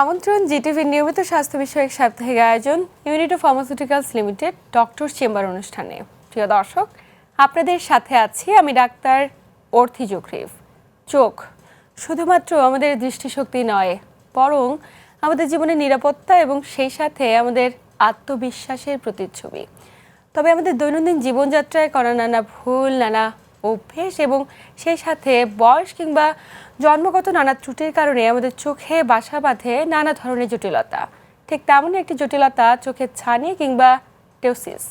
আমন্ত্রণ জিটিভির নিয়মিত স্বাস্থ্য বিষয়ক সাপ্তাহিক আয়োজন unit pharmaceuticals limited doctor chamber অনুষ্ঠানে। প্রিয় দর্শক, আপনাদের সাথে আছি আমি ডাক্তার অর্থি জোখরিফ চোখ শুধুমাত্র আমাদের দৃষ্টিশক্তি নয়, বরং আমাদের জীবনের নিরাপত্তা এবং সেই সাথে আমাদের আত্মবিশ্বাসের প্রতিচ্ছবি। তবে আমাদের দৈনন্দিন জীবনযাত্রায় করা নানা ভুল, নানা অভ্যেস এবং সেই সাথে বয়স কিংবা জন্মগত নানা ত্রুটির কারণে আমাদের চোখে বাসা বাঁধে নানা ধরনের জটিলতা। ঠিক তেমনই একটি জটিলতা চোখের ছানি কিংবা টেউসিস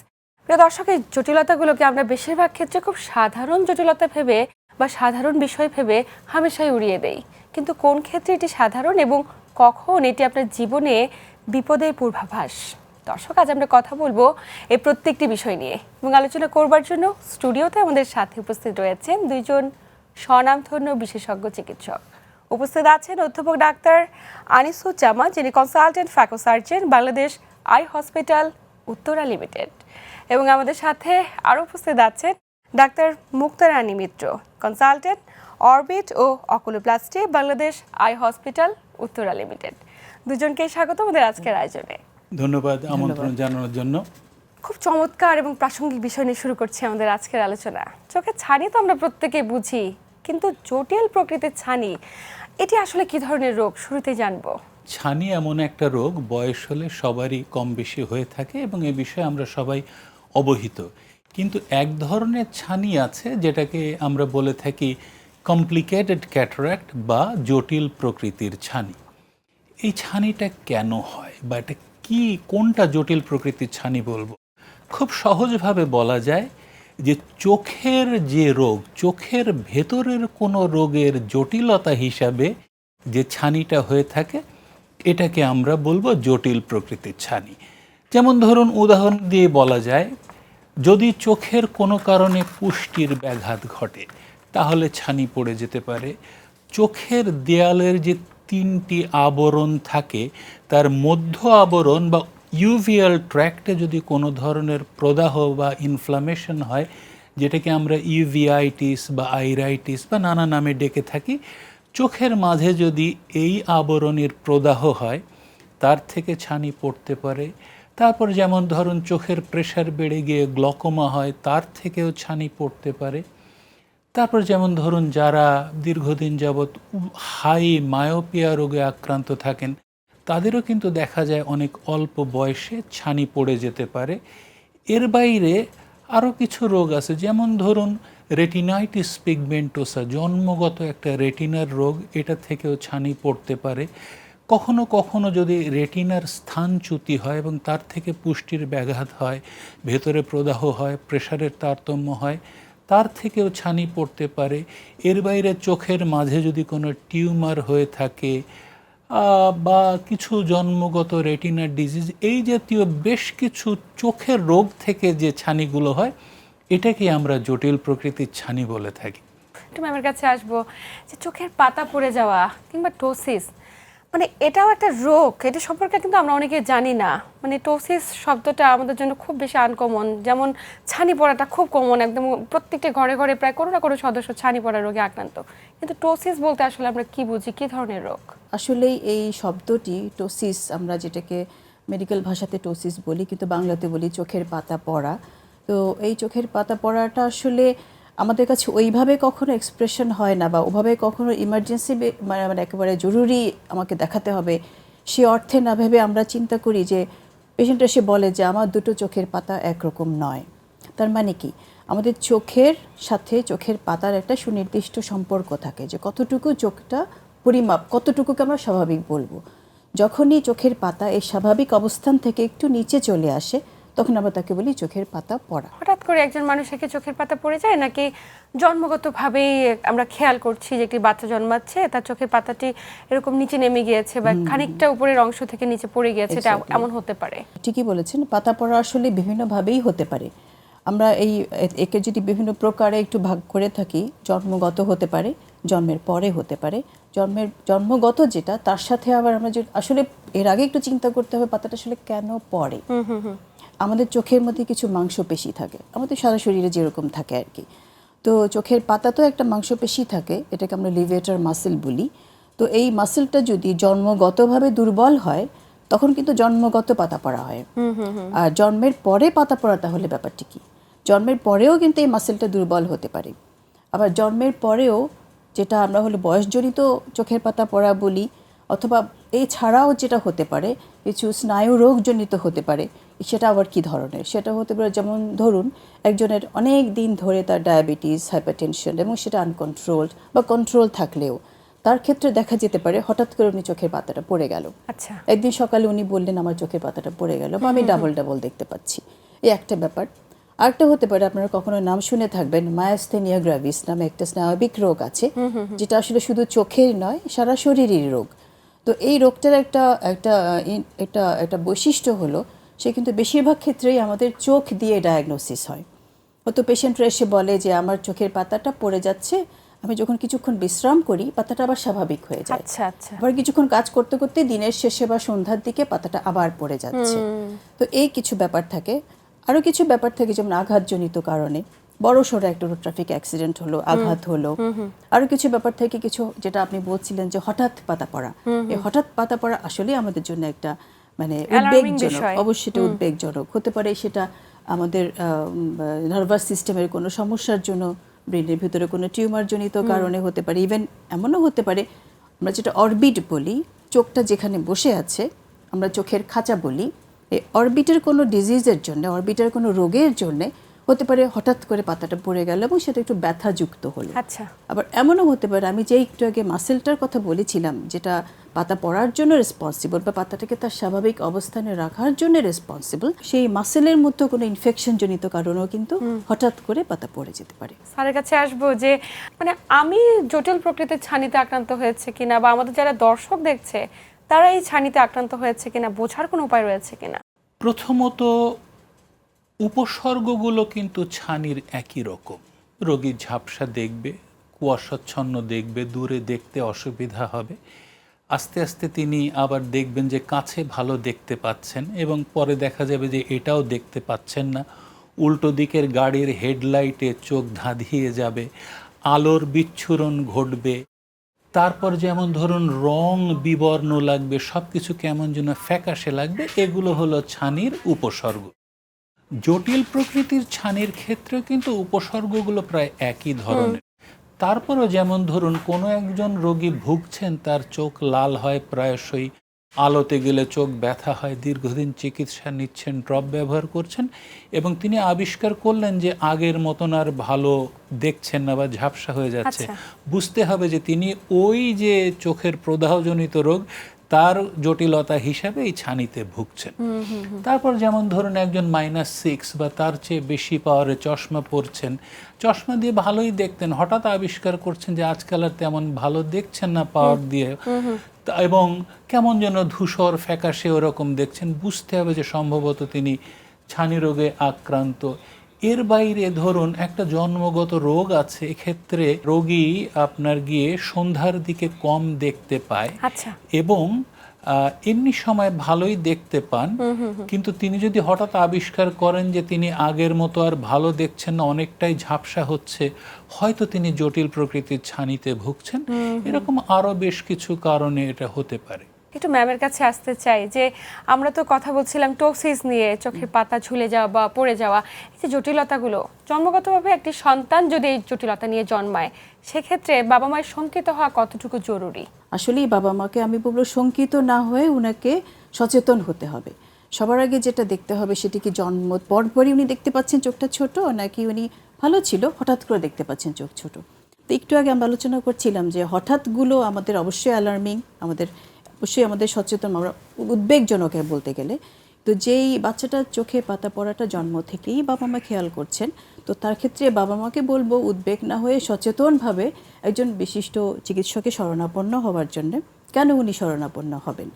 প্রিয় দর্শক, এই জটিলতাগুলোকে আমরা বেশিরভাগ ক্ষেত্রে খুব সাধারণ জটিলতা ভেবে বা সাধারণ বিষয় ভেবে হামেশাই উড়িয়ে দেই। কিন্তু কোন ক্ষেত্রে এটি সাধারণ এবং কখন এটি আপনার জীবনে বিপদের পূর্বাভাস? দর্শক, আজ আমরা কথা বলব এই প্রত্যেকটি বিষয় নিয়ে এবং আলোচনা করবার জন্য স্টুডিওতে আমাদের সাথে উপস্থিত রয়েছেন দুইজন স্বনামধন্য বিশেষজ্ঞ চিকিৎসক। উপস্থিত আছেন অধ্যাপক ডাক্তার আনিসুজ্জামান যিনি consultant phaco surgeon Bangladesh eye hospital Uttara limited. এবং আমাদের সাথে আরও উপস্থিত আছেন ডাক্তার মুক্তারানী মিত্র কনসালটেন্ট অরবিট ও oculoplasty Bangladesh eye hospital Uttara limited. দুজনকে স্বাগত আমাদের আজকের আয়োজনে। ধন্যবাদ আমন্ত্রণ জানানোর জন্য। খুব চমৎকার এবং প্রাসঙ্গিক বিষয় নিয়ে শুরু করছি আমাদের আজকের আলোচনা। চোখে ছানি তো আমরা প্রত্যেকে বুঝি কিন্তু জটিল প্রকৃতির ছানি, এটি আসলে কি ধরনের রোগ? শুরুতে জানব। ছানি এমন একটা রোগ, বয়স হলে সবারই কম বেশি হয়ে থাকে এবং এ বিষয়ে আমরা সবাই অবহিত। কিন্তু এক ধরনের ছানি আছে যেটাকে আমরা বলে থাকি কমপ্লিকেটেড ক্যাটারাক্ট বা জটিল প্রকৃতির ছানি। এই ছানিটা কেন হয় বা এটা কি, কোনটা জটিল প্রকৃতির ছানি বলব? খুব সহজভাবে বলা যায় যে চোখের যে রোগ, চোখের ভেতরের কোনো রোগের জটিলতা হিসাবে যে ছানিটা হয়ে থাকে, এটাকে আমরা বলব জটিল প্রকৃতির ছানি। যেমন ধরুন, উদাহরণ দিয়ে বলা যায়, যদি চোখের কোনো কারণে পুষ্টির ব্যাঘাত ঘটে, তাহলে ছানি পড়ে যেতে পারে। চোখের দেয়ালের যে তিনটি আবরণ থাকে, তার মধ্য আবরণ বা ইউভিয়াল ট্র্যাক্টে যদি কোনো ধরনের প্রদাহ বা ইনফ্লামেশন হয়, যেটাকে আমরা ইউভিআইটিস বা আইরাইটিস বা নানা নামে ডেকে থাকি, চোখের মাঝে যদি এই আবরণের প্রদাহ হয়, তার থেকে ছানি পড়তে পারে। তারপর যেমন ধরুন চোখের প্রেশার বেড়ে গিয়ে গ্লকোমা হয়, তার থেকেও ছানি পড়তে পারে। তারপর যেমন ধরুন যারা দীর্ঘদিন যাবৎ হাই মায়োপিয়া রোগে আক্রান্ত থাকেন তাদেরও কিন্তু দেখা যায় অনেক অল্প বয়সে ছানি পড়ে যেতে পারে। এর বাইরে আরও কিছু রোগ আছে, যেমন ধরুন রেটিনাইটিস পিগমেন্টোসা, জন্মগত একটা রেটিনার রোগ, এটা থেকেও ছানি পড়তে পারে। কখনো কখনো যদি রেটিনার স্থানচ্যুতি হয় এবং তার থেকে পুষ্টির ব্যাঘাত হয়, ভেতরে প্রদাহ হয়, প্রেশারের তারতম্য হয়, তার থেকেও ছানি পড়তে পারে। এর বাইরে চোখের মাঝে যদি কোনো টিউমার হয়ে থাকে বা কিছু জন্মগত রেটিনার ডিজিজ এই জাতীয় বেশ কিছু চোখের রোগ থেকে যে ছানিগুলো হয়, এটাকে আমরা জটিল প্রকৃতির ছানি বলে থাকি। একটু ম্যামের কাছে আসব যে চোখের পাতা পড়ে যাওয়া কিংবা টোসিস মানে এটাও একটা রোগ। এটা সম্পর্কে কিন্তু আমরা অনেকে জানি না। মানে টোসিস শব্দটা আমাদের জন্য খুব বেশি আনকমন যেমন ছানি পড়াটা খুব কমন একদম প্রত্যেকটা ঘরে ঘরে প্রায় কোনো না কোনো সদস্য ছানি পড়া রোগে আক্রান্ত। কিন্তু টোসিস বলতে আসলে আমরা কি বুঝি? কি ধরনের রোগ? আসলেই এই শব্দটি টোসিস আমরা যেটাকে মেডিকেল ভাষাতে টোসিস বলি, কিন্তু বাংলাতে বলি চোখের পাতা পড়া। তো এই চোখের পাতা পড়াটা আসলে আমাদের কাছে ওইভাবে কখনো এক্সপ্রেশন হয় না বা ওভাবে কখনো ইমার্জেন্সি মানে একেবারে জরুরি আমাকে দেখাতে হবে। সে অর্থে না ভেবে আমরা চিন্তা করি যে পেশেন্ট এসে বলে যে, আমার দুটো চোখের পাতা একরকম নয়। তার মানে কি? আমাদের চোখের সাথে চোখের পাতার একটা সুনির্দিষ্ট সম্পর্ক থাকে যে, কতটুকু চোখটা পরিমাপ, কতটুকুকে আমরা স্বাভাবিক বলব। যখনই চোখের পাতা এই স্বাভাবিক অবস্থান থেকে একটু নিচে চলে আসে তখন আমরা তাকে বলি চোখের পাতা পড়া। হঠাৎ করে একজন মানুষের কি চোখের পাতা পড়ে যায় নাকি জন্মগতভাবেই আমরা খেয়াল করছি যে একটি বাচ্চা জন্মাচ্ছে তার চোখের পাতাটি এরকম নিচে নেমে গিয়েছে বা খানিকটা উপরের অংশ থেকে নিচে পড়ে গিয়েছে এটা এমন হতে পারে। ঠিকই বলেছেন পাতা পড়া আসলে বিভিন্নভাবেই হতে পারে। আমরা এই একে যদি বিভিন্ন প্রকারে একটু ভাগ করে থাকি জন্মগত হতে পারে জন্মের পরে হতে পারে জন্মের জন্মগত যেটা তার সাথে আবার আমরা যে আসলে এর আগে একটু চিন্তা করতে হবে পাতাটা আসলে কেন পড়ে। আমাদের চোখের মধ্যে কিছু মাংসপেশি থাকে। আমাদের সারা শরীরে যেরকম থাকে আর কি তো চোখের পাতাতেও একটা মাংসপেশি থাকে এটাকে আমরা লিভেটার মাসেল বলি। তো এই মাসেলটা যদি জন্মগতভাবে দুর্বল হয় তখন কিন্তু জন্মগত পাতা পড়া হয়। আর জন্মের পরে পাতা পড়া তাহলে ব্যাপারটি কি? জন্মের পরেও কিন্তু এই মাসেলটা দুর্বল হতে পারে। আবার জন্মের পরেও যেটা আমরা হলো বয়সজনিত চোখের পাতা পড়া বলি অথবা এছাড়াও যেটা হতে পারে কিছু স্নায়ু রোগজনিত হতে পারে সেটা আবার কি ধরনের? সেটা হতে পারে যেমন ধরুন একজনের অনেক দিন ধরে তার ডায়াবেটিস হাইপারটেনশন এবং সেটা আনকন্ট্রোলড বা কন্ট্রোল থাকলেও তার ক্ষেত্রে দেখা যেতে পারে হঠাৎ করে উনি চোখের পাতাটা পড়ে গেল। আচ্ছা। একদিন সকালে উনি বললেন আমার চোখের পাতাটা পড়ে গেল বা আমি ডাবল ডাবল দেখতে পাচ্ছি। এই একটা ব্যাপার। আরেকটা হতে পারে আপনারা কখনো নাম শুনে থাকবেন মায়াস্থেনিয়া গ্রাভিস নামে একটা স্নায়বিক রোগ আছে যেটা আসলে শুধু চোখের নয় সারা শরীরের রোগ। তো এই রোগটার একটা একটা একটা একটা বৈশিষ্ট্য হলো সে কিন্তু বেশিরভাগ ক্ষেত্রেই আমাদের চোখ দিয়ে ডায়াগনোসিস হয়। হয়তো পেশেন্টরা এসে বলে যে আমার চোখের পাতাটা পড়ে যাচ্ছে আমি যখন কিছুক্ষণ বিশ্রাম করি পাতাটা আবার স্বাভাবিক হয়ে যায়। আচ্ছা আচ্ছা। আবার কিছুক্ষণ কাজ করতে করতে দিনের শেষে বা সন্ধ্যার দিকে পাতাটা আবার পড়ে যাচ্ছে। তো এই কিছু ব্যাপার থাকে। আরও কিছু ব্যাপার থাকে যেমন আঘাতজনিত কারণে। বড় সড়ো একটা ট্রাফিক অ্যাক্সিডেন্ট হলো আঘাত হলো। আরও কিছু ব্যাপার থেকে কিছু যেটা আপনি বলছিলেন যে হঠাৎ পাতা পড়া। এই হঠাৎ পাতা পড়া আসলে আমাদের জন্য একটা মানে উদ্বেগজনক অবশ্যই এটা উদ্বেগজনক। হতে পারে সেটা আমাদের নার্ভাস সিস্টেমের কোনো সমস্যার জন্য ব্রেনের ভিতরে কোনো টিউমার জনিত কারণে হতে পারে। ইভেন এমনও হতে পারে আমরা যেটা অরবিট বলি চোখটা যেখানে বসে আছে আমরা চোখের খাঁচা বলি এই অরবিটের কোনো ডিজিজের জন্য অরবিটের কোনো রোগের জন্য হতে পারে হঠাৎ করে পাতাটা পড়ে গেল এবং সেটা একটু ব্যথাযুক্ত হলো। আচ্ছা। আবার এমনও হতে পারে আমি যে একটু আগে মাসেলটার কথা বলেছিলাম যেটা পাতা পড়ার জন্য রেসপন্সিবল বা পাতাটাকে তার স্বাভাবিক অবস্থানে রাখার জন্য রেসপন্সিবল সেই মাসেলের মধ্যে কোনো ইনফেকশন জনিত কারণেও কিন্তু হঠাৎ করে পাতা পড়ে যেতে পারে। স্যারের কাছে আসব যে মানে আমি জটিল প্রকৃতির ছানিতে আক্রান্ত হয়েছে কিনা বা আমাদের যারা দর্শক দেখছে তারা এই ছানিতে আক্রান্ত হয়েছে কিনা বোঝার কোনো উপায় রয়েছে কিনা? প্রথমত উপসর্গগুলো কিন্তু ছানির একই রকম। রোগী ঝাপসা দেখবে, কুয়াশাচ্ছন্ন দেখবে, দূরে দেখতে অসুবিধা হবে। আস্তে আস্তে তিনি আবার দেখবেন যে কাছে ভালো দেখতে পাচ্ছেন এবং পরে দেখা যাবে যে এটাও দেখতে পাচ্ছেন না। উল্টো দিকের গাড়ির হেডলাইটে চোখ ধাঁধিয়ে যাবে, আলোর বিচ্ছুরণ ঘটবে। তারপর যেমন ধরুন রং বিবর্ণ লাগবে সব কিছু কেমন যেন ফ্যাকাশে লাগবে, এগুলো হলো ছানির উপসর্গ। জটিল প্রকৃতির ছানির ক্ষেত্রেও কিন্তু উপসর্গগুলো প্রায় একই ধরনের তারপরও যেমন ধরুন কোনো একজন রোগী ভুগছেন তার চোখ লাল হয় প্রায়শই আলোতে গেলে চোখ ব্যথা হয় দীর্ঘদিন চিকিৎসা নিচ্ছেন ড্রপ ব্যবহার করছেন এবং তিনি আবিষ্কার করলেন যে আগের মতন আর ভালো দেখছেন না বা ঝাপসা হয়ে যাচ্ছে আচ্ছা। বুঝতে হবে যে তিনি ওই যে চোখের প্রদাহজনিত রোগ তার জটিলতা হিসাবে এই ছানিতে ভুগছেন। তারপর যেমন ধরুন একজন মাইনাস সিক্স বা তার চেয়ে বেশি পাওয়ারে চশমা পরছেন চশমা দিয়ে ভালোই দেখতেন হঠাৎ আবিষ্কার করছেন যে আজকাল আর তেমন ভালো দেখছেন না পাওয়ার দিয়ে। এবং কেমন যেন ধূসর ফ্যাকাশে ওরকম দেখছেন বুঝতে হবে যে সম্ভবত তিনি ছানি রোগে আক্রান্ত। এর বাইরে ধরুন একটা জন্মগত রোগ আছে এক্ষেত্রে রোগী আপনার গিয়ে সন্ধ্যার দিকে কম দেখতে পায় আচ্ছা। এবং আহ, এমনি সময় ভালোই দেখতে পান। কিন্তু তিনি যদি হঠাৎ আবিষ্কার করেন যে তিনি আগের মতো আর ভালো দেখছেন না অনেকটাই ঝাপসা হচ্ছে হয়তো তিনি জটিল প্রকৃতির ছানিতে ভুগছেন। এরকম আরও বেশ কিছু কারণে এটা হতে পারে। একটু ম্যামের কাছে আসতে চাই যে আমরা তো কথা বলছিলাম টোক্সিস নিয়ে চোখের পাতা ঝুলে যাওয়া বা পড়ে যাওয়া এই যে জটিলতাগুলো জন্মগতভাবে একটি সন্তান যদি এই জটিলতা নিয়ে জন্মায় সেক্ষেত্রে বাবা মায়ের শঙ্কিত হওয়া কতটুকু জরুরি? আসলেই বাবা মাকে আমি বলব শঙ্কিত না হয়ে উনাকে সচেতন হতে হবে। সবার আগে যেটা দেখতে হবে সেটি কি জন্ম পরপরই উনি দেখতে পাচ্ছেন চোখটা ছোট নাকি উনি ভালো ছিল হঠাৎ করে দেখতে পাচ্ছেন চোখ ছোট? তো একটু আগে আমরা আলোচনা করছিলাম যে হঠাৎগুলো আমাদের অবশ্যই অ্যালার্মিং আমাদের অবশ্যই আমাদের সচেতন, আমরা উদ্বেগজনক বলতে গেলে। তো যেই বাচ্চাটার চোখে পাতা পড়াটা জন্ম থেকেই বাবা মা খেয়াল করছেন, তো তার ক্ষেত্রে বাবা মাকে বলব উদ্বেগ না হয়ে সচেতনভাবে একজন বিশিষ্ট চিকিৎসকের শরণাপন্ন হওয়ার জন্য, কেন উনি শরণাপন্ন হবেন?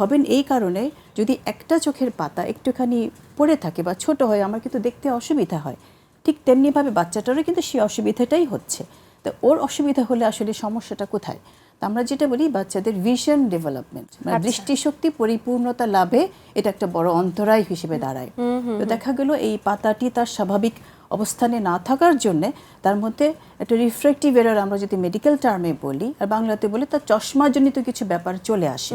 হবেন এই কারণে যদি একটা চোখের পাতা একটুখানি পড়ে থাকে বা ছোট হয়, আমার কিন্তু দেখতে অসুবিধা হয়। ঠিক তেমনিভাবে বাচ্চাটারও কিন্তু সেই অসুবিধাটাই হচ্ছে। তো ওর অসুবিধা হলে আসলে সমস্যাটা কোথায়? আমরা যেটা বলি বাচ্চাদের ভিশন ডেভেলপমেন্ট মানে আচ্ছা। দৃষ্টিশক্তি পরিপূর্ণতা লাভে এটা একটা বড় অন্তরায় হিসেবে দাঁড়ায়। তো দেখা গেল এই পাতাটি তার স্বাভাবিক অবস্থানে না থাকার জন্যে তার মধ্যে একটা রিফ্রেক্টিভ এরার আমরা যদি মেডিকেল টার্মে বলি আর বাংলাতে বলি তার চশমাজনিত কিছু ব্যাপার চলে আসে।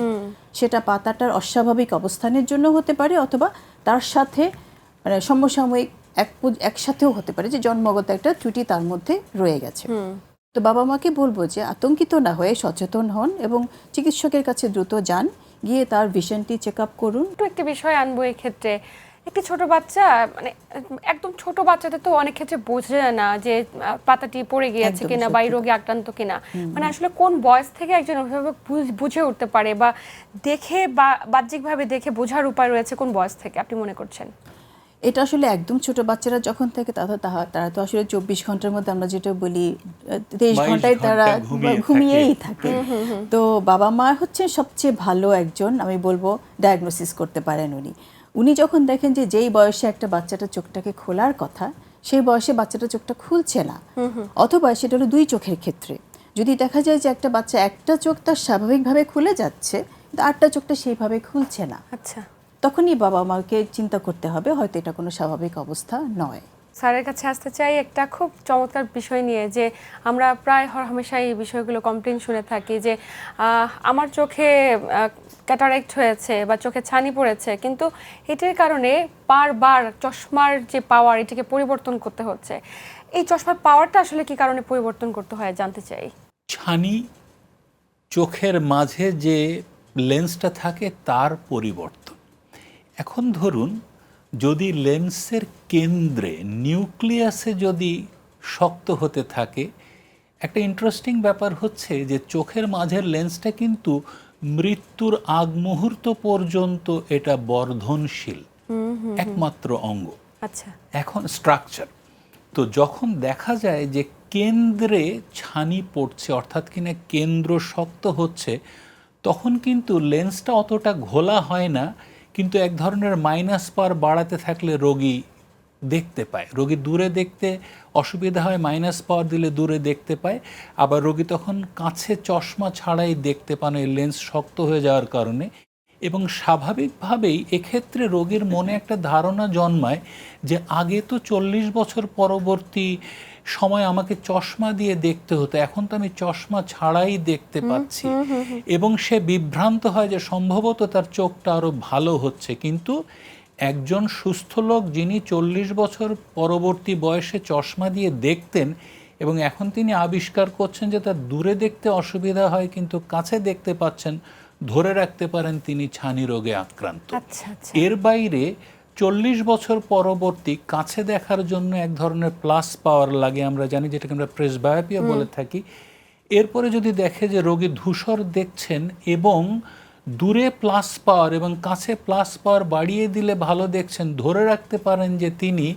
সেটা পাতাটার অস্বাভাবিক অবস্থানের জন্য হতে পারে অথবা তার সাথে মানে সমসাময়িক এক একসাথেও হতে পারে যে জন্মগত একটা ত্রুটি তার মধ্যে রয়ে গেছে। তো বাবা মাকে বলব যে আতঙ্কিত না হয়ে সচেতন হন এবং চিকিৎসকের কাছে দ্রুত যান গিয়ে তার ভিশনটি চেক আপ করুন। একটু একটি বিষয় আনব ক্ষেত্রে একটি ছোট বাচ্চা মানে একদম ছোট বাচ্চাদের তো অনেক ক্ষেত্রে বোঝে না যে পাতাটি পড়ে গিয়েছে কিনা বা এই রোগে আক্রান্ত কিনা। মানে আসলে কোন বয়স থেকে একজন অভিভাবক বুঝে উঠতে পারে বা দেখে বা বাহ্যিকভাবে দেখে বোঝার উপায় রয়েছে কোন বয়স থেকে? আপনি মনে করছেন? এটা আসলে একদম ছোট বাচ্চারা যখন থাকে তারা তারা তো আসলে চব্বিশ ঘণ্টার মধ্যে আমরা যেটা বলি তেইশ ঘন্টায় তারা ঘুমিয়েই থাকে। তো বাবা মা হচ্ছে সবচেয়ে ভালো একজন আমি বলব ডায়াগনোসিস করতে পারেন উনি। উনি যখন দেখেন যে যেই বয়সে একটা বাচ্চাটা চোখটাকে খোলার কথা সেই বয়সে বাচ্চাটা চোখটা খুলছে না। অথবা সেটা হলো দুই চোখের ক্ষেত্রে। যদি দেখা যায় যে একটা বাচ্চা একটা চোখ তার স্বাভাবিকভাবে খুলে যাচ্ছে কিন্তু আটটা চোখটা সেইভাবে খুলছে না। আচ্ছা। তখনই বাবা মাকে চিন্তা করতে হবে হয়তো এটা কোনো স্বাভাবিক অবস্থা নয়। স্যারের কাছে আসতে চাই একটা খুব চমৎকার বিষয় নিয়ে যে আমরা প্রায় হর হামেশাই এই বিষয়গুলো কমপ্লেন শুনে থাকি যে আমার চোখে ক্যাটারেক্ট হয়েছে বা চোখে ছানি পড়েছে কিন্তু এটির কারণে বারবার চশমার যে পাওয়ার এটিকে পরিবর্তন করতে হচ্ছে। এই চশমার পাওয়ারটা আসলে কি কারণে পরিবর্তন করতে হয় জানতে চাই। ছানি চোখের মাঝে যে লেন্সটা থাকে তার পরিবর্তন। এখন ধরুন যদি লেন্সের কেন্দ্রে নিউক্লিয়াসে যদি শক্ত হতে থাকে একটা ইন্টারেস্টিং ব্যাপার হচ্ছে যে চোখের মাঝের লেন্সটা কিন্তু মৃত্যুর আগ মুহূর্ত পর্যন্ত এটা বর্ধনশীল একমাত্র অঙ্গ। আচ্ছা। এখন স্ট্রাকচার তো যখন দেখা যায় যে কেন্দ্রে ছানি পড়ছে অর্থাৎ কিনা কেন্দ্র শক্ত হচ্ছে তখন কিন্তু লেন্সটা অতটা ঘোলা হয় না কিন্তু এক ধরনের মাইনাস পার বাড়াতে থাকলে রোগী দেখতে পায়। রোগী দূরে দেখতে অসুবিধা হয়, মাইনাস পাওয়ার দিলে দূরে দেখতে পায়। আবার রোগী তখন কাছে চশমা ছাড়াই দেখতে পান, এই লেন্স শক্ত হয়ে যাওয়ার কারণে। এবং স্বাভাবিকভাবেই এক্ষেত্রে রোগীর মনে একটা ধারণা জন্মায় যে আগে তো চল্লিশ বছর পরবর্তী সময় আমাকে চশমা দিয়ে দেখতে হতো। এখন তো আমি চশমা ছাড়াই দেখতে পাচ্ছি। এবং সে বিভ্রান্ত হয় যে সম্ভবত তার চোখটা আরও ভালো হচ্ছে। কিন্তু একজন সুস্থ লোক যিনি চল্লিশ বছর পরবর্তী বয়সে চশমা দিয়ে দেখতেন এবং এখন তিনি আবিষ্কার করছেন যে তার দূরে দেখতে অসুবিধা হয় কিন্তু কাছে দেখতে পাচ্ছেন ধরে রাখতে পারেন তিনি ছানি রোগে আক্রান্ত। আচ্ছা আচ্ছা। এর বাইরে চল্লিশ বছর পরবর্তী কাছে দেখার জন্য এক ধরনের প্লাস পাওয়ার লাগে আমরা জানি যেটাকে আমরা প্রেসবায়োপিয়া বলে থাকি। এরপরে যদি দেখে যে রোগী ধূসর দেখছেন এবং দূরে প্লাস পাওয়ার এবং কাছে প্লাস পাওয়ার বাড়িয়ে দিলে ভালো দেখছেন ধরে রাখতে পারেন যে তিনি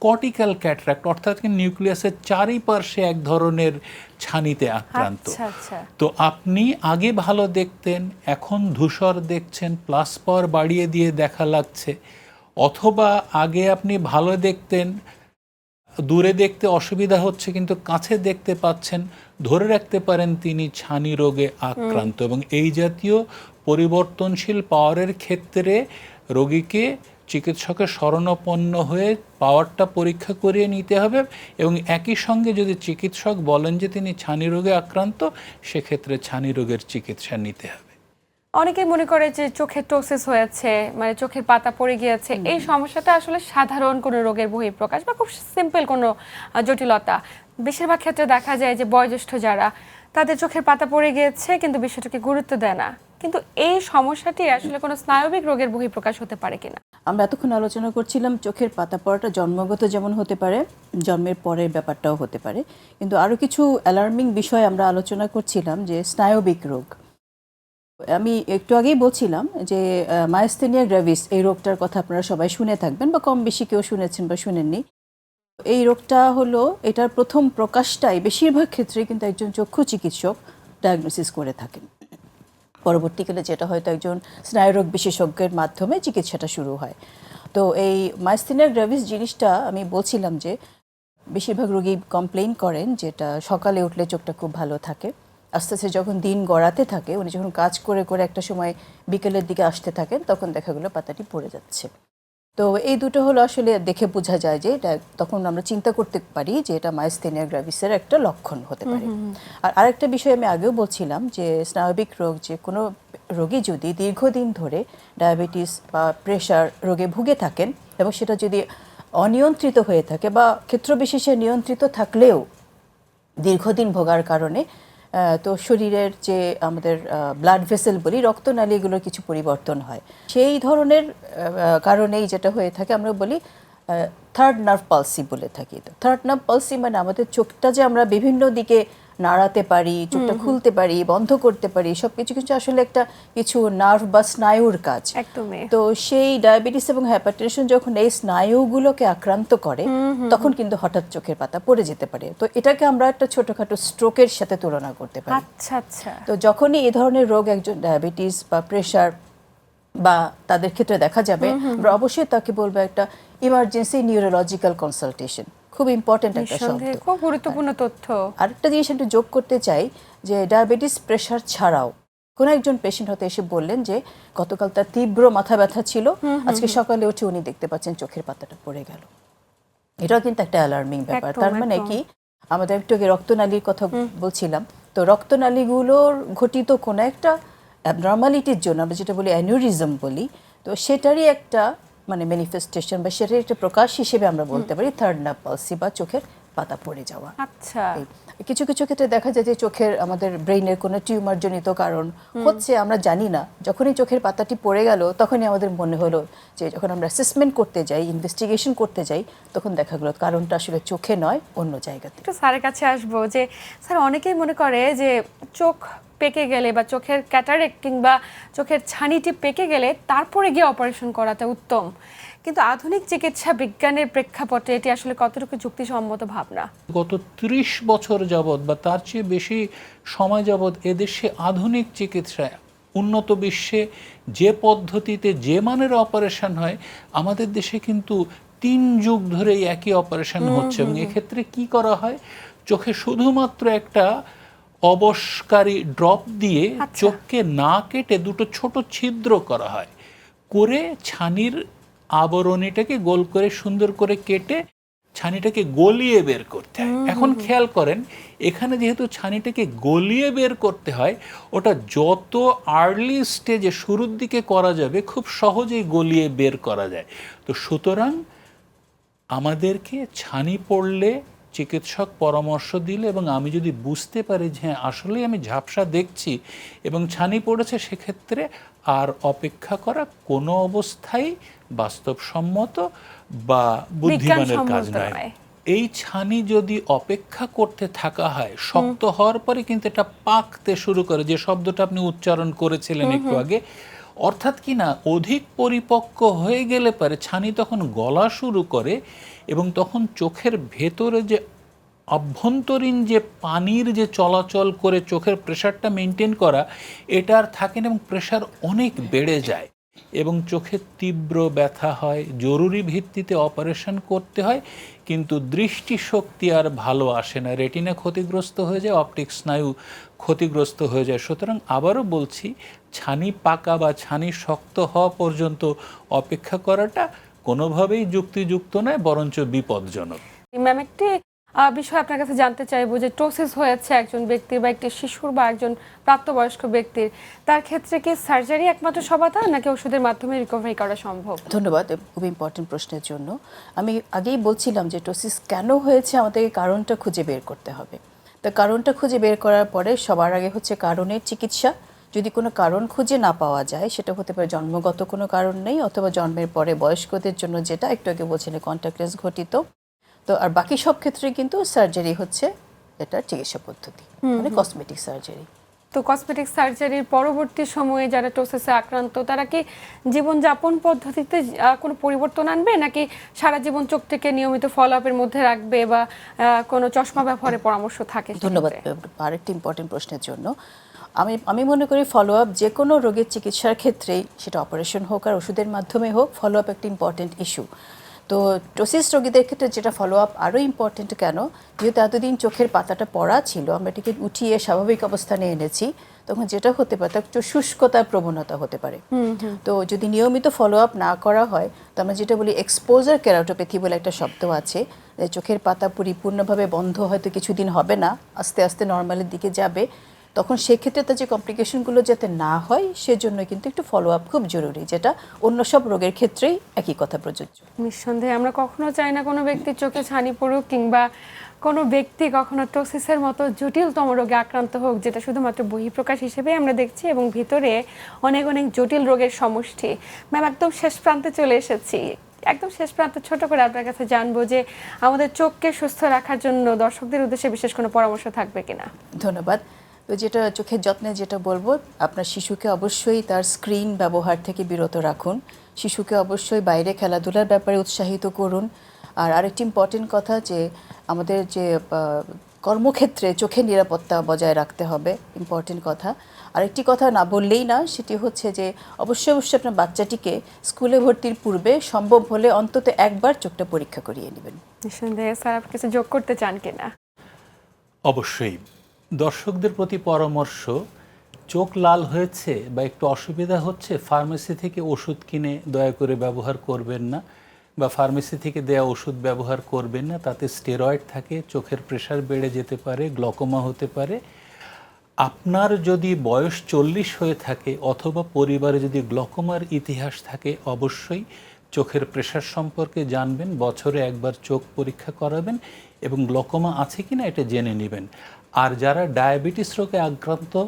কর্টিক্যাল ক্যাটরাক্ট অর্থাৎ নিউক্লিয়াসের চারিপার্শ্বে এক ধরনের ছানিতে আক্রান্ত। আচ্ছা আচ্ছা। তো আপনি আগে ভালো দেখতেন এখন ধূসর দেখছেন প্লাস পাওয়ার বাড়িয়ে দিয়ে দেখা লাগছে। অথবা আগে আপনি ভালো দেখতেন দূরে দেখতে অসুবিধা হচ্ছে কিন্তু কাছে দেখতে পাচ্ছেন ধরে রাখতে পারেন তিনি ছানি রোগে আক্রান্ত। এবং এই জাতীয় পরিবর্তনশীল পাওয়ারের ক্ষেত্রে রোগীকে চিকিৎসকের শরণাপন্ন হয়ে পাওয়ারটা পরীক্ষা করিয়ে নিতে হবে এবং একই সঙ্গে যদি চিকিৎসক বলেন যে তিনি ছানি রোগে আক্রান্ত সেক্ষেত্রে ছানি রোগের চিকিৎসা নিতে হবে। অনেকেই মনে করে যে চোখের টোসিস হয়েছে মানে চোখের পাতা পড়ে গিয়েছে। এই সমস্যাটা আসলে সাধারণ কোনো রোগের বহিঃপ্রকাশ বা খুব সিম্পল কোনো জটিলতা। বেশিরভাগ ক্ষেত্রে দেখা যায় যে বয়োজ্যেষ্ঠ যারা তাদের চোখের পাতা পড়ে গিয়েছে কিন্তু বিষয়টাকে গুরুত্ব দেয় না। কিন্তু এই সমস্যাটি আসলে কোনো স্নায়বিক রোগের বহিঃপ্রকাশ হতে পারে কিনা? আমরা এতক্ষণ আলোচনা করছিলাম চোখের পাতা পড়াটা জন্মগত যেমন হতে পারে জন্মের পরের ব্যাপারটাও হতে পারে। কিন্তু আরও কিছু অ্যালার্মিং বিষয় আমরা আলোচনা করছিলাম যে স্নায়বিক রোগ। আমি একটু আগেই বলছিলাম যে মায়াস্থেনিয়া গ্র্যাভিস এই রোগটার কথা আপনারা সবাই শুনে থাকবেন বা কম বেশি কেউ শুনেছেন বা শুনেননি। এই রোগটা হলো, এটার প্রথম প্রকাশটাই বেশিরভাগ ক্ষেত্রে কিন্তু একজন চক্ষু চিকিৎসক ডায়াগনোসিস করে থাকেন। পরবর্তীকালে যেটা হয়তো একজন স্নায়ুরোগ বিশেষজ্ঞের মাধ্যমে চিকিৎসাটা শুরু হয়। তো এই মাইস্থিনিয়া গ্র্যাভিস জিনিসটা আমি বলছিলাম যে, বেশিরভাগ রোগী কমপ্লেইন করেন যেটা সকালে উঠলে চোখটা খুব ভালো থাকে। আস্তে আস্তে যখন দিন গড়াতে থাকে উনি যখন কাজ করে করে একটা সময় বিকেলের দিকে আসতে থাকেন তখন দেখা গেলো পাতাটি পড়ে যাচ্ছে। তো এই দুটো হলো আসলে দেখে বোঝা যায় যে এটা তখন আমরা চিন্তা করতে পারি যে এটা মাইস্থেনিয়া গ্রাভিসের একটা লক্ষণ হতে পারে। আর আরেকটা বিষয় আমি আগেও বলছিলাম যে স্নায়বিক রোগ যে কোনো রোগী যদি দীর্ঘদিন ধরে ডায়াবেটিস বা প্রেশার রোগে ভুগে থাকেন এবং সেটা যদি অনিয়ন্ত্রিত হয়ে থাকে বা ক্ষেত্রবিশেষে নিয়ন্ত্রিত থাকলেও দীর্ঘদিন ভোগার কারণে তো শরীরের যে আমাদের ব্লাড ভেসেল বলি রক্তনালীগুলোর কিছু পরিবর্তন হয়। সেই ধরনের কারণেই যেটা হয়ে থাকে, আমরা বলি থার্ড নার্ভ পালসি বলে থাকি। তো থার্ড নার্ভ পালসি মানে আমাদের চোখটা যে আমরা বিভিন্ন দিকে নাড়াতে পারি চোখটা খুলতে পারি বন্ধ করতে পারি সব কিছু কিছু আসলে একটা কিছু নার্ভ বা স্নায়ুর কাজ। একদমই। তো সেই ডায়াবেটিস এবং হাইপারটেনশন যখন এই স্নায়ুগুলোকে আক্রান্ত করে তখন কিন্তু হঠাৎ চোখের পাতা পড়ে যেতে পারে। তো এটাকে আমরা একটা ছোটখাটো স্ট্রোকের সাথে তুলনা করতে পারি। আচ্ছা আচ্ছা। তো যখনই এই ধরনের রোগ একজন ডায়াবেটিস বা প্রেশার বা তাদের ক্ষেত্রে দেখা যাবে আমরা অবশ্যই তাকে বলব একটা ইমার্জেন্সি নিউরোলজিক্যাল কনসালটেশন খুব ইম্পর্টেন্ট একটা শব্দ। খুব গুরুত্বপূর্ণ তথ্য। আরেকটা জিনিস একটু যোগ করতে চাই যে ডায়াবেটিস প্রেশার ছাড়াও কোন একজন পেশেন্ট হতে এসে বললেন যে গতকাল তার তীব্র মাথা ব্যথা ছিল আজকে সকালে উঠে উনি দেখতে পাচ্ছেন চোখের পাতাটা পড়ে গেল। এটাও কিন্তু একটা অ্যালার্মিং ব্যাপার। তার মানে কি আমাদের একটু আগে রক্তনালীর কথা বলছিলাম তো রক্তনালীগুলোর ঘটিত কোনো একটা অ্যাবনর্মালিটির জন্য আমরা যেটা বলি অ্যানিউরিজম বলি তো সেটারই একটা মানে ম্যানিফেস্টেশন বা সেটার একটা প্রকাশ হিসেবে আমরা বলতে পারি থার্ড নার্ভ পালসি বা চোখের পাতা পড়ে যাওয়া। আচ্ছা। কিছু কিছু ক্ষেত্রে দেখা যায় যে চোখের আমাদের ব্রেইনের কোনো টিউমার জনিত কারণ হচ্ছে আমরা জানি না। যখনই চোখের পাতাটি পড়ে গেল তখনই আমাদের মনে হলো যে যখন আমরা অ্যাসেসমেন্ট করতে যাই ইনভেস্টিগেশন করতে যাই তখন দেখা গেলো কারণটা আসলে চোখে নয় অন্য জায়গাতে। একটু স্যারের কাছে আসব যে স্যার অনেকেই মনে করে যে চোখ পেকে গেলে বা চোখের ক্যাটারেক কিংবা চোখের ছানিটি পেকে গেলে তারপরে গিয়ে অপারেশন করাটা উত্তম। কিন্তু আধুনিক চিকিৎসা বিজ্ঞানের প্রেক্ষাপটে এটি আসলে কতটুকু যুক্তিসম্মত ভাবনা? গত ত্রিশ বছর যাবৎ বা তার চেয়ে বেশি সময় যাবৎ এদেশে আধুনিক চিকিৎসা উন্নত বিশ্বে যে পদ্ধতিতে যে মানের অপারেশন হয় আমাদের দেশে কিন্তু তিন যুগ ধরে এই একই অপারেশন হচ্ছে। এবং এক্ষেত্রে কি করা হয়? চোখে শুধুমাত্র একটা অবসকারী ড্রপ দিয়ে আচ্ছা। চোখকে না কেটে দুটো ছোট ছিদ্র করা হয়। করে ছানির আবরণীটাকে গোল করে সুন্দর করে কেটে ছানিটাকে গলিয়ে বের করতে হয়। এখন খেয়াল করেন এখানে যেহেতু ছানিটাকে গলিয়ে বের করতে হয় ওটা যত আর্লি স্টেজে শুরুর দিকে করা যাবে খুব সহজেই গলিয়ে বের করা যায়। তো সুতরাং আমাদেরকে ছানি পড়লে চিকিৎসক পরামর্শ দিলে এবং আমি যদি বুঝতে পারি যে হ্যাঁ আসলেই আমি ঝাপসা দেখছি এবং ছানি পড়েছে সেক্ষেত্রে আর অপেক্ষা করা কোনো অবস্থায় বাস্তবসম্মত বা বুদ্ধিমানের কাজ নয়। নয়। এই ছানি যদি অপেক্ষা করতে থাকা হয় শক্ত হওয়ার পরে কিন্তু এটা পাকতে শুরু করে যে শব্দটা আপনি উচ্চারণ করেছিলেন একটু আগে অর্থাৎ কি না, অধিক পরিপক্ক হয়ে গেলে পারে ছানি তখন গলা শুরু করে এবং তখন চোখের ভেতরে যে অভ্যন্তরীণ যে পানির যে চলাচল করে চোখের প্রেশারটা মেনটেন করা, এটা আর থাকে না এবং প্রেশার অনেক বেড়ে যায়। এবং চোখে তীব্র ব্যথা হয়, জরুরি ভিত্তিতে অপারেশন করতে হয়, কিন্তু দৃষ্টিশক্তি আর ভালো আসে না। রেটিনা ক্ষতিগ্রস্ত হয়ে যায় অপটিক স্নায়ু ক্ষতিগ্রস্ত হয়ে যায়। সুতরাং আবারও বলছি, ছানি পাকা বা ছানি শক্ত হওয়া পর্যন্ত অপেক্ষা করাটা কোনোভাবেই যুক্তিযুক্ত নয়, বরঞ্চ বিপজ্জনক। ম্যাম একটি বিষয় আপনার কাছে জানতে চাইব যে টোসিস হয়েছে একজন ব্যক্তির বা একটি শিশুর বা একজন প্রাপ্তবয়স্ক ব্যক্তির। তার ক্ষেত্রে কি সার্জারি একমাত্র সমাধান নাকি ওষুধের মাধ্যমে রিকভারি করা সম্ভব? ধন্যবাদ খুব ইম্পর্টেন্ট প্রশ্নের জন্য। আমি আগেই বলছিলাম যে টোসিস কেন হয়েছে, আমাদেরকে কারণটা খুঁজে বের করতে হবে। তো কারণটা খুঁজে বের করার পরে সবার আগে হচ্ছে কারণের চিকিৎসা। যদি কোনো কারণ খুঁজে না পাওয়া যায়, সেটা হতে পারে জন্মগত কোনো কারণ নেই, অথবা জন্মের পরে বয়স্কদের জন্য যেটা, একটু আগে বলছিলেন কন্ট্যাক্টলেস ঘটিত। তো আর বাকি সব ক্ষেত্রে কিন্তু সার্জারি হচ্ছে এটা চিকিৎসা পদ্ধতি মানে কসমেটিক সার্জারি তো কসমেটিক সার্জারির পরবর্তী সময়ে যারা টোসিসে আক্রান্ত তারা কি জীবনযাপন পদ্ধতিতে কোনো পরিবর্তন আনবে? নাকি সারা জীবন চোখটিকে নিয়মিত ফলো আপের মধ্যে রাখবে বা কোনো চশমা ব্যবহারের পরামর্শ থাকে ধন্যবাদ? আরেকটি ইম্পর্টেন্ট প্রশ্নের জন্য। আমি আমি মনে করি ফলো আপ যে কোনো রোগের চিকিৎসার ক্ষেত্রেই সেটা অপারেশন হোক আর ওষুধের মাধ্যমে হোক ফলো আপ একটা ইম্পর্টেন্ট ইস্যু তো টোসিস রোগীদের ক্ষেত্রে যেটা ফলো আপ আরও ইম্পর্টেন্ট কেন? যেহেতু এতদিন চোখের পাতাটা পড়া ছিল আমরা এটাকে উঠিয়ে স্বাভাবিক অবস্থানে এনেছি তখন যেটা হতে পারে তার একটু শুষ্কতার প্রবণতা হতে পারে। তো যদি নিয়মিত ফলো আপ না করা হয় তো আমরা যেটা বলি এক্সপোজার ক্যারাটোপ্যাথি বলে একটা শব্দ আছে চোখের পাতা পরিপূর্ণভাবে বন্ধ হয়তো কিছুদিন হবে না আস্তে আস্তে নর্মালের দিকে যাবে। তখন সেক্ষেত্রে তার যে কমপ্লিকেশনগুলো যাতে না হয় সেজন্য কিন্তু একটু ফলো আপ খুব জরুরি যেটা অন্য সব রোগের ক্ষেত্রেই একই কথা প্রযোজ্য। নিঃসন্দেহে আমরা কখনো চাই না কোনো ব্যক্তির চোখে ছানি পড়ুক কিংবা কোনো ব্যক্তি কখনো টোসিসের মতো জটিলতম রোগে আক্রান্ত হোক যেটা শুধুমাত্র বহিঃপ্রকাশ হিসেবে আমরা দেখছি এবং ভিতরে অনেক অনেক জটিল রোগের সমষ্টি। ম্যাম একদম শেষ প্রান্তে চলে এসেছি। একদম শেষ প্রান্তে ছোট করে আপনার কাছে জানব যে আমাদের চোখকে সুস্থ রাখার জন্য দর্শকদের উদ্দেশ্যে বিশেষ কোনো পরামর্শ থাকবে কিনা। ধন্যবাদ। তো যেটা চোখের যত্নে যেটা বলব আপনার শিশুকে অবশ্যই তার স্ক্রিন ব্যবহার থেকে বিরত রাখুন। শিশুকে অবশ্যই বাইরে খেলাধুলার ব্যাপারে উৎসাহিত করুন। আর আরেকটি ইম্পর্টেন্ট কথা যে আমাদের যে কর্মক্ষেত্রে চোখের নিরাপত্তা বজায় রাখতে হবে ইম্পর্টেন্ট কথা। আরেকটি কথা না বললেই না সেটি হচ্ছে যে অবশ্যই অবশ্যই আপনার বাচ্চাটিকে স্কুলে ভর্তির পূর্বে সম্ভব হলে অন্তত একবার চোখটা পরীক্ষা করিয়ে নেবেন। নিঃসন্দেহে স্যার আপনি কিছু যোগ করতে চান কিনা? অবশ্যই। দর্শকদের প্রতি পরামর্শ, চোখ লাল হয়েছে বা একটু অসুবিধা হচ্ছে ফার্মেসি থেকে ওষুধ কিনে দয়া করে ব্যবহার করবেন না বা ফার্মেসি থেকে দেয়া ওষুধ ব্যবহার করবেন না, তাতে স্টেরয়েড থাকে, চোখের প্রেশার বেড়ে যেতে পারে গ্লকোমা হতে পারে। আপনার যদি বয়স চল্লিশ হয়ে থাকে অথবা পরিবারে যদি গ্লকোমার ইতিহাস থাকে, অবশ্যই চোখের প্রেশার সম্পর্কে জানবেন, বছরে একবার চোখ পরীক্ষা করাবেন এবং গ্লকোমা আছে কি না এটা জেনে নেবেন। আর যারা ডায়াবেটিস রোগে আক্রান্ত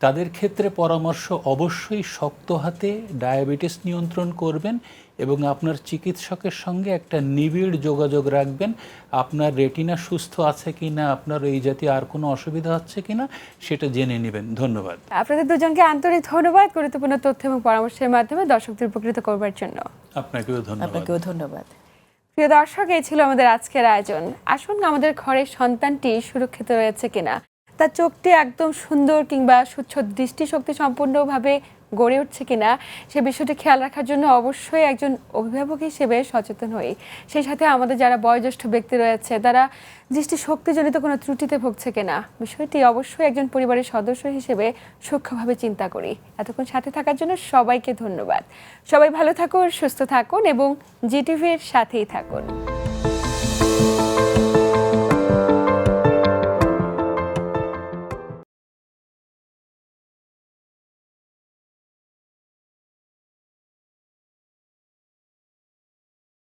তাদের ক্ষেত্রে পরামর্শ অবশ্যই শক্ত হাতে ডায়াবেটিস নিয়ন্ত্রণ করবেন এবং আপনার চিকিৎসকের সঙ্গে একটা নিবিড় যোগাযোগ রাখবেন। আপনার রেটিনা সুস্থ আছে কি না আপনার এই জাতীয় আর কোনো অসুবিধা হচ্ছে কি না সেটা জেনে নেবেন। ধন্যবাদ। আপনাদের দুজনকে আন্তরিক ধন্যবাদ। গুরুত্বপূর্ণ তথ্য এবং পরামর্শের মাধ্যমে দর্শকদের উপকৃত করবার জন্য। আপনাকেও ধন্যবাদ। আপনাকেও ধন্যবাদ। প্রিয় দর্শক, এই ছিল আমাদের আজকের আয়োজন। আসুন আমাদের ঘরের সন্তানটি সুরক্ষিত রয়েছে কিনা। তার চোখটি একদম সুন্দর কিংবা সুচ্ছ দৃষ্টিশক্তি সম্পূর্ণভাবে গড়ে উঠছে কিনা সে বিষয়টি খেয়াল রাখার জন্য অবশ্যই একজন অভিভাবক হিসেবে সচেতন হই। সেই সাথে আমাদের যারা বয়োজ্যেষ্ঠ ব্যক্তি রয়েছে, তারা দৃষ্টিশক্তিজনিত কোনো ত্রুটিতে ভুগছে কিনা বিষয়টি অবশ্যই একজন পরিবারের সদস্য হিসেবে সূক্ষ্মভাবে চিন্তা করি। এতক্ষণ সাথে থাকার জন্য সবাইকে ধন্যবাদ। সবাই ভালো থাকুন, সুস্থ থাকুন এবং জিটিভির সাথেই থাকুন।